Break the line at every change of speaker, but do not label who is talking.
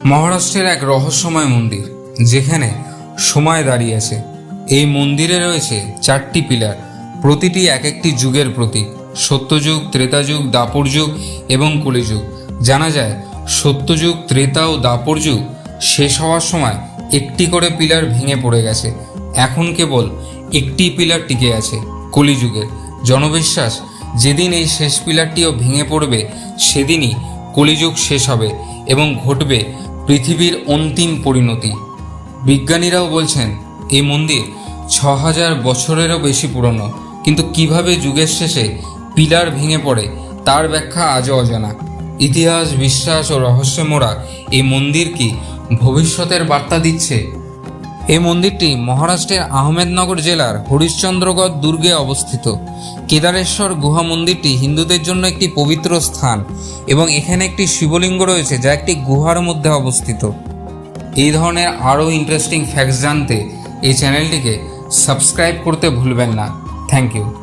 মহারাষ্ট্রের এক রহস্যময় মন্দির, যেখানে সময় দাঁড়িয়ে আছে এই মন্দিরে রয়েছে চারটি পিলার, প্রতিটি এক একটি যুগের প্রতীক, সত্যযুগ, ত্রেতাযুগ দাপর যুগ এবং কলিযুগ। জানা যায়, সত্যযুগ, ত্রেতা ও দাপর যুগ শেষ হওয়ার সময় একটি করে পিলার ভেঙে পড়ে গেছে। এখন কেবল একটি পিলার টিকে আছে, কলিযুগের। জনবিশ্বাস, যেদিন এই শেষ পিলারটিও ভেঙে পড়বে, সেদিনই কলিযুগ শেষ হবে এবং ঘটবে পৃথিবীর অন্তিম পরিণতি। বিজ্ঞানীরাও বলছেন, এই মন্দির ছ হাজার বছরেরও বেশি পুরনো, কিন্তু কীভাবে যুগের শেষে পিলার ভেঙে পড়ে তার ব্যাখ্যা আজও অজানা। ইতিহাস, বিশ্বাস ও রহস্যে মোড়া এই মন্দির কি ভবিষ্যতের বার্তা দিচ্ছে? এই মন্দিরটি মহারাষ্ট্রের আহমেদনগর জেলার হরিশ্চন্দ্রগড় দুর্গে অবস্থিত। কেদারেশ্বর গুহা মন্দিরটি হিন্দুদের জন্য একটি পবিত্র স্থান এবং এখানে একটি শিবলিঙ্গ রয়েছে যা একটি গুহার মধ্যে অবস্থিত। এই ধরনের আরও ইন্টারেস্টিং ফ্যাক্টস জানতে এই চ্যানেলটিকে সাবস্ক্রাইব করতে ভুলবেন না। Thank you